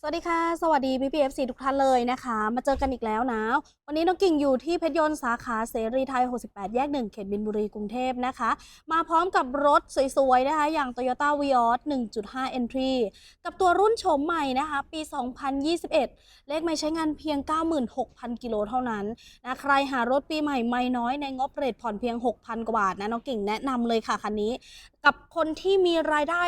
สวัสดีค่ะ สวัสดีพี่พีเอฟซีทุกท่านเลยนะคะ มาเจอกันอีกแล้วนะ วันนี้น้องกิ่งอยู่ที่เพชรยนต์สาขาเสรีไทย 68 แยก 1 เขตบินบุรีกรุงเทพนะคะ มาพร้อมกับรถสวยๆ นะคะ อย่าง Toyota Vios 1.5 Entry กับตัวรุ่นโฉมใหม่นะคะ ปี 2021 เลขไม่ใช้งานเพียง 96,000 กิโลเท่านั้นนะใครหารถปีใหม่ไม่น้อยในงบเรทผ่อนเพียง 6,000 กว่าบาทนะน้องกิ่งแนะนำเลยค่ะคันนี้ กับคนที่มีรายได้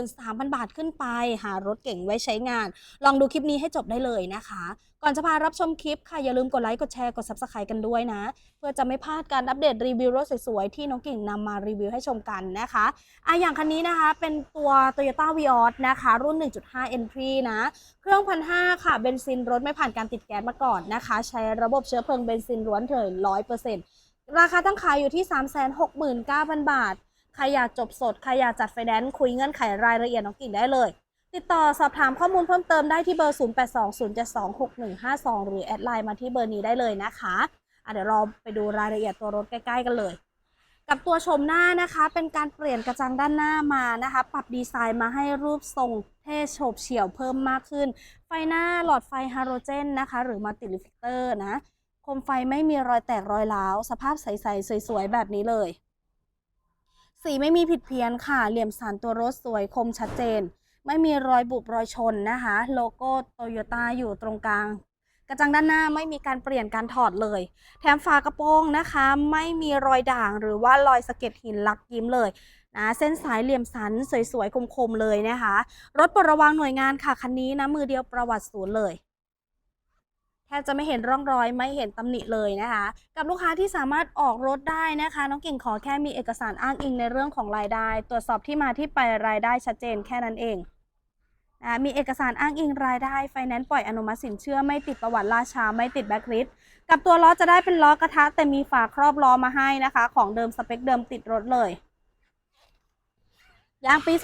13,000 บาทขึ้นไป หารถเก่งไว้ใช้งานลองดูคลิปนี้ให้จบได้เลยนะคะ ก่อนจะพารับชมคลิปค่ะ อย่าลืมกดไลค์ กดแชร์ กด Subscribe กันด้วยนะ เพื่อจะไม่พลาดการอัปเดตรีวิวรถสวยๆ ที่น้องกิ่งนำมารีวิวให้ชมกันนะคะอะอย่างคันนี้นะคะ เป็นตัว Toyota Vios นะคะ รุ่น 1.5 Entry นะ เครื่องพันห้าค่ะ เบนซินรถไม่ผ่านการติดแก๊สมาก่อนนะคะ ใช้ระบบเชื้อเพลิงเบนซินล้วนเลย100%ราคาตั้งขายอยู่ที่ 369,000 บาท ใครอยากจบสด ใครอยากจัดไฟแนนซ์คุยเงื่อนไขรายละเอียดน้องกิ่งได้เลย ติดต่อสอบถามข้อมูลเพิ่มเติมได้ที่เบอร์ 0820726152 หรือแอดไลน์มาที่เบอร์นี้ได้เลยนะคะะเดี๋ยวเราไปดูรายละเอียดตัวรถใกล้ ๆ กันเลย กับตัวชมหน้านะคะ เป็นการเปลี่ยนกระจังด้านหน้ามานะคะ ปรับดีไซน์มาให้รูปทรงเท่โฉบเฉี่ยวเพิ่มมากขึ้น ไฟหน้าหลอดไฟฮาโลเจนนะคะ หรือมัลติลิฟิเตอร์นะโคมไฟไม่มีรอยแตกรอยร้าว สภาพใส ๆ สวย ๆ แบบนี้เลย สีไม่มีผิดเพี้ยนค่ะ เหลี่ยมสันตัวรถสวยคมชัดเจน ไม่มีรอยบุบรอยชนนะคะ โลโก้โตโยต้าอยู่ตรงกลาง กระจังด้านหน้าไม่มีการเปลี่ยนการถอดเลย แถมฝากระโปรงนะคะ ไม่มีรอยด่างหรือว่ารอยสะเก็ดหินลักยิ้มเลยนะเส้นสายเหลี่ยมสันสวยๆคมๆเลยนะคะ รถประวังหน่วยงานค่ะคันนี้นะมือเดียวประวัติศูนย์เลย แทบจะไม่เห็นร่องรอยไม่เห็นตำหนิเลยนะคะ กับลูกค้าที่สามารถออกรถได้นะคะ น้องเก่งขอแค่มีเอกสารอ้างอิงในเรื่องของรายได้ ตรวจสอบที่มาที่ไปรายได้ชัดเจนแค่นั้นเองนะมีเอกสารอ้างอิงรายได้ไฟแนนซ์ปล่อยอนุมัติสินเชื่อไม่ติดประวัติล่าชาไม่ติดแบ็คลิสกับตัวล้อจะได้เป็นล้อกระทะแต่มีฝาครอบล้อมาให้นะคะ ของเดิมสเปคเดิมติดรถเลยยางปี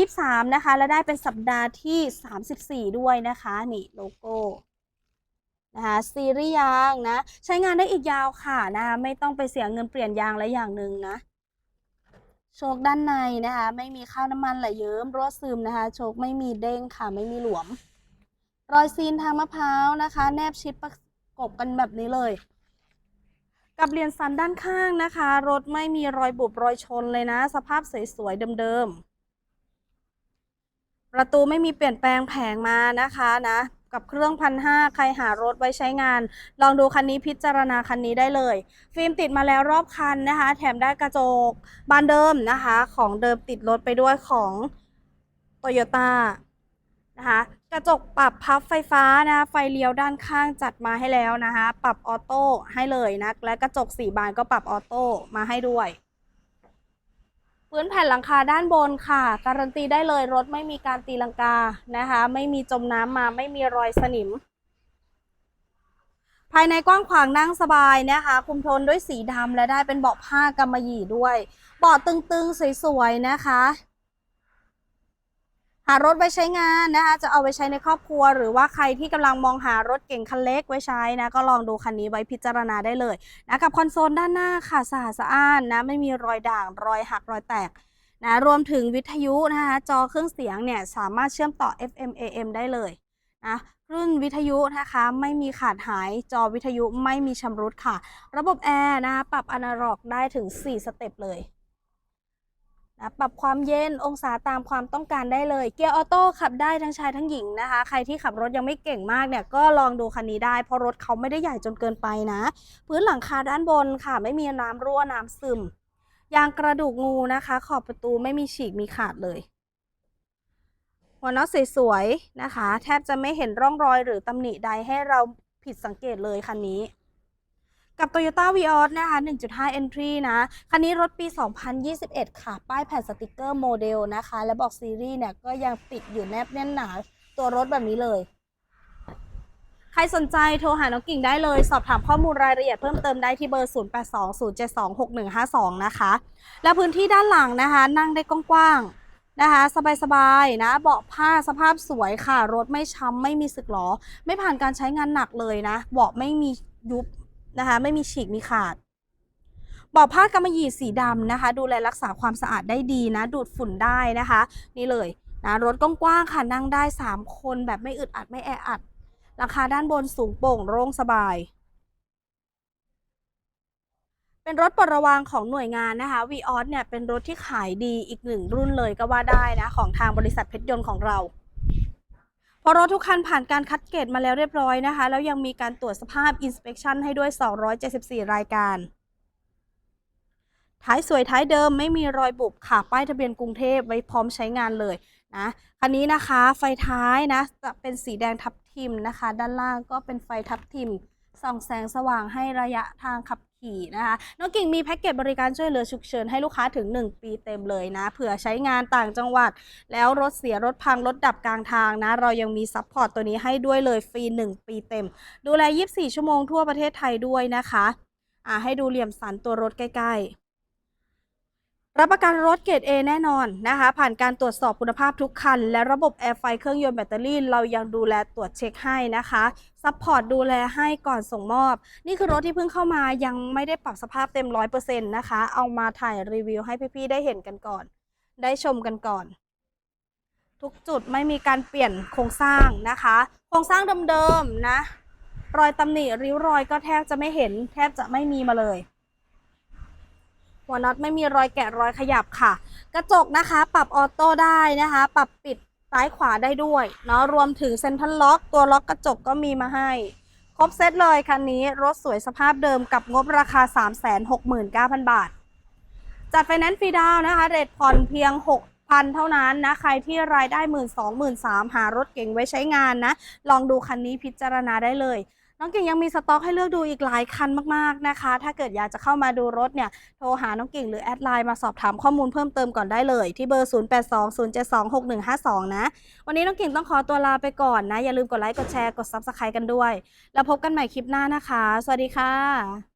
2023 นะคะ และได้เป็นสัปดาห์ที่ 34 ด้วยนะคะ นี่โลโก้ นะคะซีรีส์ยางนะ ใช้งานได้อีกยาวค่ะนะคะไม่ต้องไปเสียเงินเปลี่ยนยางและอย่างหนึ่งนะโชคด้านในนะคะ ไม่มีข้าวน้ำมันไหลเยิ้มรั่วซึมนะคะ โชคไม่มีเด้งค่ะ ไม่มีหลวม รอยซีนทางมะพร้าวนะคะ แนบชิดประกบกันแบบนี้เลย กับเหรียญสันด้านข้างนะคะ รถไม่มีรอยบุบรอยชนเลยนะ สภาพสวยๆเดิมๆประตูไม่มีเปลี่ยนแปลงแผงมานะคะนะ กับเครื่องพันห้าใครหารถไว้ใช้งาน ลองดูคันนี้พิจารณาคันนี้ได้เลย ฟิล์มติดมาแล้วรอบคันนะคะ แถมได้กระจกบานเดิมนะคะ ของเดิมติดรถไปด้วยของโตโยต้านะคะกระจกปรับพับไฟฟ้านะไฟเลี้ยวด้านข้างจัดมาให้แล้วนะคะ ปรับออโต้ให้เลยนะ และกระจกสี่บานก็ปรับออโต้มาให้ด้วย พื้นแผ่นหลังคาด้านบนค่ะ การันตีได้เลยรถไม่มีการตีลังกานะคะ ไม่มีจมน้ำมาไม่มีรอยสนิม ภายในกว้างขวางนั่งสบายนะคะ คุมโทนด้วยสีดำและได้เป็นเบาะผ้ากำมะหยี่ด้วย เบาะตึงๆ สวยๆ นะคะารถไว้ใช้งานนะคะจะเอาไว้ใช้ในครอบครัว หรือว่าใครที่กำลังมองหารถเก่งคันเล็กไว้ใช้นะก็ลองดูคันนี้ไว้พิจารณาได้เลยนะกับคอนโซลด้านหน้าค่ะสะอาดสะอ้านนะไม่มีรอยด่างรอยหักรอยแตกนะรวมถึงวิทยุนะคะจอเครื่องเสียงเนี่ยสามารถเชื่อมต่อ FM AM ได้เลยนะรุ่นวิทยุนะคะไม่มีขาดหายจอวิทยุไม่มีชำรุดค่ะ ระบบแอร์นะคะปรับอนาล็อกได้ถึง 4 สเต็ปเลย นะปรับความเย็นองศาตามความต้องการได้เลย เกียร์ออโต้ขับได้ทั้งชายทั้งหญิงนะคะ ใครที่ขับรถยังไม่เก่งมากเนี่ยก็ลองดูคันนี้ได้ เพราะรถเขาไม่ได้ใหญ่จนเกินไปนะ พื้นหลังคาด้านบนค่ะ ไม่มีน้ำรั่วน้ำซึม ยางกระดูกงูนะคะ ขอบประตูไม่มีฉีกมีขาดเลย หัวน็อตสวยๆนะคะ แทบจะไม่เห็นร่องรอยหรือตำหนิใดให้เราผิดสังเกตเลยคันนี้ กับ Toyota Vios นะคะ 1.5 Entry นะ คันนี้รถปี 2021 ค่ะ ป้ายแผ่นสติกเกอร์โมเดลนะคะ และบอกซีรีส์เนี่ยก็ยังติดอยู่แนบแน่นหนาตัวรถแบบนี้เลย ใครสนใจโทรหาน้องกิ่งได้เลย สอบถามข้อมูลรายละเอียดเพิ่มเติมได้ที่เบอร์ 0820726152 นะคะ และพื้นที่ด้านหลังนะคะ นั่งได้กว้างๆนะคะ สบายๆนะ เบาะผ้าสภาพสวยค่ะ รถไม่ช้ำไม่มีสึกหรอ ไม่ผ่านการใช้งานหนักเลยนะ เบาะไม่มียุบ นะคะ ไม่มีฉีกมีขาดเบาะผ้ากำมะหยี่สีดำนะคะ ดูแลรักษาความสะอาดได้ดีนะ ดูดฝุ่นได้นะคะ นี่เลยนะรถกว้างๆค่ะนั่งได้ 3 คนแบบไม่อึดอัดไม่แออัดราคาด้านบนสูงโป่งโล่งสบาย เป็นรถปลดระวางของหน่วยงานนะคะ v ีออสเนี่ยเป็นรถที่ขายดีอีกหนึ่งรุ่นเลยก็ว่าได้นะ ของทางบริษัทเพชรยนต์ของเรา เพราะรถทุกคันผ่านการคัดเกรดมาแล้วเรียบร้อยนะคะ แล้วยังมีการตรวจสภาพ inspection ให้ด้วย 274 รายการ ท้ายสวยท้ายเดิมไม่มีรอยบุบค่ะ ป้ายทะเบียนกรุงเทพไว้พร้อมใช้งานเลยนะคันนี้นะคะไฟท้ายนะจะเป็นสีแดงทับทิมนะคะ ด้านล่างก็เป็นไฟทับทิม ส่องแสงสว่างให้ระยะทางขับขี่นะคะน้องกิ่งมีแพ็กเกจบริการช่วยเหลือฉุกเฉินให้ลูกค้าถึง 1 ปีเต็มเลยนะ เผื่อใช้งานต่างจังหวัด แล้วรถเสียรถพังรถดับกลางทางนะ เรายังมีซัพพอร์ตตัวนี้ให้ด้วยเลยฟรี 1 ปีเต็ม ดูแล 24 ชั่วโมงทั่วประเทศไทยด้วยนะคะอ่าให้ดูเหลี่ยมสันตัวรถใกล้ ๆ รับประกันรถเกรด A แน่นอนนะคะ ผ่านการตรวจสอบคุณภาพทุกคัน และระบบแอร์ไฟเครื่องยนต์แบตเตอรี่ เรายังดูแลตรวจเช็คให้นะคะซัพพอร์ตดูแลให้ก่อนส่งมอบ นี่คือรถที่เพิ่งเข้ามายังไม่ได้ปรับสภาพเต็ม 100%นะคะ เอามาถ่ายรีวิวให้พี่ ๆ ได้เห็นกันก่อน ได้ชมกันก่อน ทุกจุดไม่มีการเปลี่ยนโครงสร้างนะคะ โครงสร้างเดิมๆนะ รอยตำหนิริ้วรอยก็แทบจะไม่เห็น แทบจะไม่มีมาเลย หัวน็อตไม่มีรอยแกะรอยขยับค่ะ กระจกนะคะ ปรับออโต้ได้นะคะ ปรับปิดซ้ายขวาได้ด้วยเนาะรวมถึงเซ็นทรัลล็อกตัวล็อกกระจกก็มีมาให้ ครบเซตเลยคันนี้รถสวยสภาพเดิมกับงบราคา 369,000 บาท จัดไฟแนนซ์ฟรีดาวนะคะเรทผ่อนเพียง6,000เท่านั้นนะ ใครที่รายได้1 2 0 0 0 0 3หารถเก่งไว้ใช้งานนะ ลองดูคันนี้พิจารณาได้เลย น้องกิ่งยังมีสต็อกให้เลือกดูอีกหลายคันมากๆนะคะ ถ้าเกิดอยากจะเข้ามาดูรถเนี่ย โทรหาน้องกิ่งหรือแอดไลน์มาสอบถามข้อมูลเพิ่มเติมก่อนได้เลย ที่เบอร์ 0820726152 นะ วันนี้น้องกิ่งต้องขอตัวลาไปก่อนนะ อย่าลืมกดไลค์ กดแชร์ กด Subscribe กันด้วย แล้วพบกันใหม่คลิปหน้านะคะ สวัสดีค่ะ